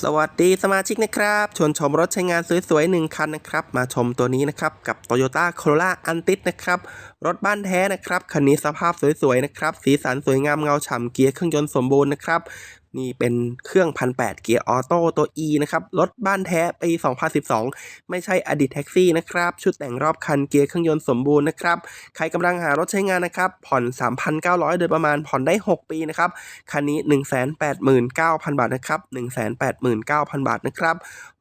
สวัสดีสมาชิกนะครับ ชวนชมรถใช้งานสวยๆหนึ่งคันนะครับ มาชมตัวนี้นะครับ กับ Toyota Corolla a n t i s นะครับ รถบ้านแท้นะครับ คันนี้สภาพสวยๆนะครับ สีสันสวยงามเงาฉ่ำเกียร์เครื่องยนต์สมบูรณ์นะครับ นี่เป็นเครื่องพันแเกียร์ออโต้ตัว E นะครับรถบ้านแท้ปี 2012 ไม่ใช่อดีตแท็กซี่นะครับ ชุดแต่งรอบคันเกียร์เครื่องยนต์สมบูรณ์นะครับ ใครกำลังหารถใช้งานนะครับ ผ่อน 3,900 โดยประมาณผ่อนได้ 6 ปีนะครับ คันนี้ 189,000 บาทนะครับ 189,000 บาทนะครับ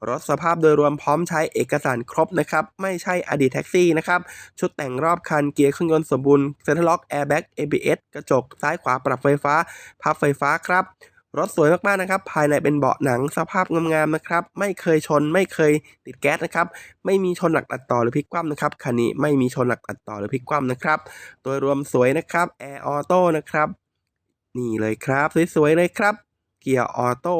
รถสภาพโดยรวมพร้อมใช้เอกสารครบนะครับ ไม่ใช่อดีตแท็กซี่นะครับ ชุดแต่งรอบคันเกียร์เครื่องยนต์สมบูรณ์เซ็นทรัลล็อกแอร์แบ็ก ABS กระจกซ้ายขวาปรับไฟฟ้าพับไฟฟ้าครับ รถสวยมากๆนะครับ ภายในเป็นเบาะหนังสภาพงามๆนะครับ ไม่เคยชน ไม่เคยติดแก๊สนะครับ ไม่มีชนหลักตัดต่อหรือพลิกคว่ำนะครับ คันนี้ไม่มีชนหลักตัดต่อหรือพลิกคว่ำนะครับ โดยรวมสวยนะครับ แอร์ออโต้นะครับ นี่เลยครับ สวยๆเลยครับ เกียร์ออโต้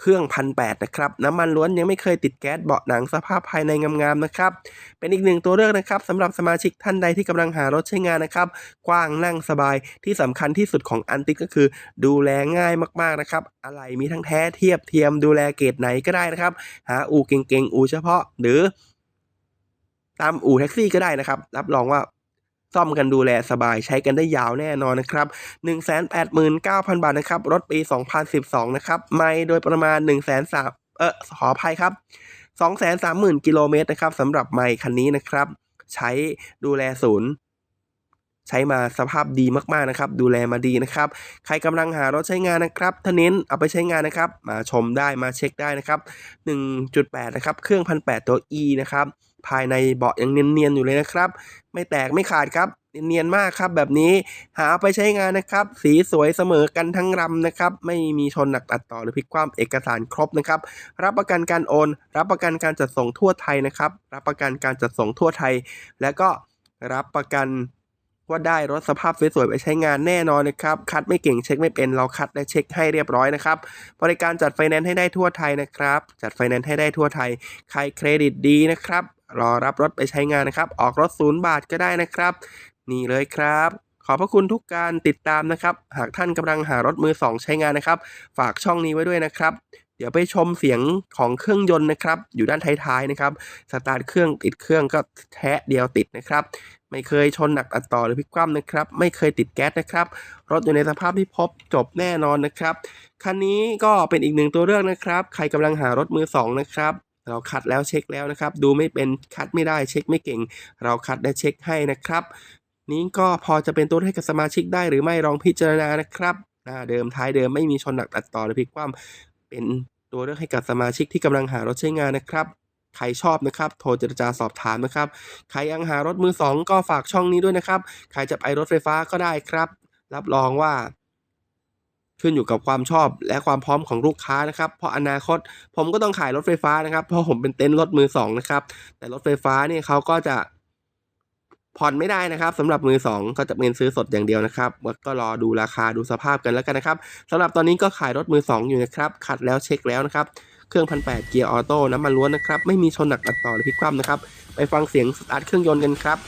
เครื่องพันแนะครับ น้ำมันล้วนยังไม่เคยติดแก๊สเบาะหนังสภาพภายในงามๆนะครับ เป็นอีกหนึ่งตัวเลือกนะครับสำหรับสมาชิกท่านใดที่กำลังหารถใช้งานนะครับ กว้างนั่งสบายที่สำคัญที่สุดของอันติก็คือ ดูแลง่ายมากๆนะครับ อะไรมีทั้งแท้เทียบเทียมดูแลเกรดไหนก็ได้นะครับ หาอู่เก่งๆ อู่เฉพาะหรือตามอู่แท็กซี่ก็ได้นะครับ รับรองว่า ซ่อมกันดูแลสบายใช้กันได้ยาวแน่นอนนะครับ189,000 บาทนะครับ รถปี 2012 นะครับ ไม่โดยประมาณ 1 3 0 0 0เออขออภัยครับ 230,000 กิโลเมตรนะครับสำหรับไมค์คันนี้นะครับ ใช้ดูแลศูนย์ใช้มาสภาพดีมากๆนะครับ ดูแลมาดีนะครับ ใครกำลังหารถใช้งานนะครับถ้าเน้นเอาไปใช้งานนะครับ มาชมได้มาเช็คได้นะครับ 1.8 นะครับ เครื่องพันแตัว E นะครับ ภายในเบาะยังเนียนๆอยู่เลยนะครับ ไม่แตกไม่ขาดครับเนียนๆมากครับแบบนี้หาเอาไปใช้งานนะครับ สีสวยเสมอกันทั้งลำนะครับ ไม่มีชนหนักตัดต่อหรือพลิกคว่ำเอกสารครบนะครับ รับประกันการโอน รับประกันการจัดส่งทั่วไทยนะครับ รับประกันการจัดส่งทั่วไทย และก็รับประกันว่าได้รถสภาพสวยๆไปใช้งานแน่นอนนะครับ คัดไม่เก่งเช็คไม่เป็นเราคัดและเช็คให้เรียบร้อยนะครับ บริการจัดไฟแนนซ์ให้ได้ทั่วไทยนะครับ จัดไฟแนนซ์ให้ได้ทั่วไทย ใครเครดิตดีนะครับ รอรับรถไปใช้งานนะครับ ออกรถศูนย์บาทก็ได้นะครับ นี่เลยครับ ขอบพระคุณทุกการติดตามนะครับ หากท่านกำลังหารถมือสองใช้งานนะครับ ฝากช่องนี้ไว้ด้วยนะครับ เดี๋ยวไปชมเสียงของเครื่องยนต์นะครับ อยู่ด้านท้ายๆนะครับ สตาร์ทเครื่องติดเครื่องก็แทะเดียวติดนะครับ ไม่เคยชนหนักตัดต่อหรือพลิกคว่ำนะครับ ไม่เคยติดแก๊สนะครับ รถอยู่ในสภาพที่พบจบแน่นอนนะครับ คันนี้ก็เป็นอีกหนึ่งตัวเลือกนะครับ ใครกำลังหารถมือสองนะครับ เราคัดแล้วเช็คแล้วนะครับ ดูไม่เป็นคัดไม่ได้เช็คไม่เก่ง เราคัดและเช็คให้นะครับ นี้ก็พอจะเป็นตัวให้กับสมาชิกได้หรือไม่ลองพิจารณานะครับหน้าเดิมท้ายเดิมไม่มีชนหนักตัดต่อหรือพลิกคว่ำเป็นตัวเลือกให้กับสมาชิกที่กำลังหารถใช้งานนะครับใครชอบนะครับ โทรเจรจาสอบถามนะครับ ใครยังหารถมือสองก็ฝากช่องนี้ด้วยนะครับ ใครจะไปรถไฟฟ้าก็ได้ครับ รับรองว่า ขึ้นอยู่กับความชอบและความพร้อมของลูกค้านะครับ เพราะอนาคตผมก็ต้องขายรถไฟฟ้านะครับ เพราะผมเป็นเต็นท์รถมือสองนะครับ แต่รถไฟฟ้าเนี่ยเขาก็จะผ่อนไม่ได้นะครับสำหรับมือสองก็จะเป็นซื้อสดอย่างเดียวนะครับก็รอดูราคาดูสภาพกันแล้วกันนะครับสำหรับตอนนี้ก็ขายรถมือสองอยู่นะครับขัดแล้วเช็คแล้วนะครับ เครื่องพันแเกียร์ออโต้น้ำมันล้วนนะครับ ไม่มีชนหนักตัดต่อหรือพลิกคว่ำนะครับ ไปฟังเสียงสตาร์ทเครื่องยนต์กันครับ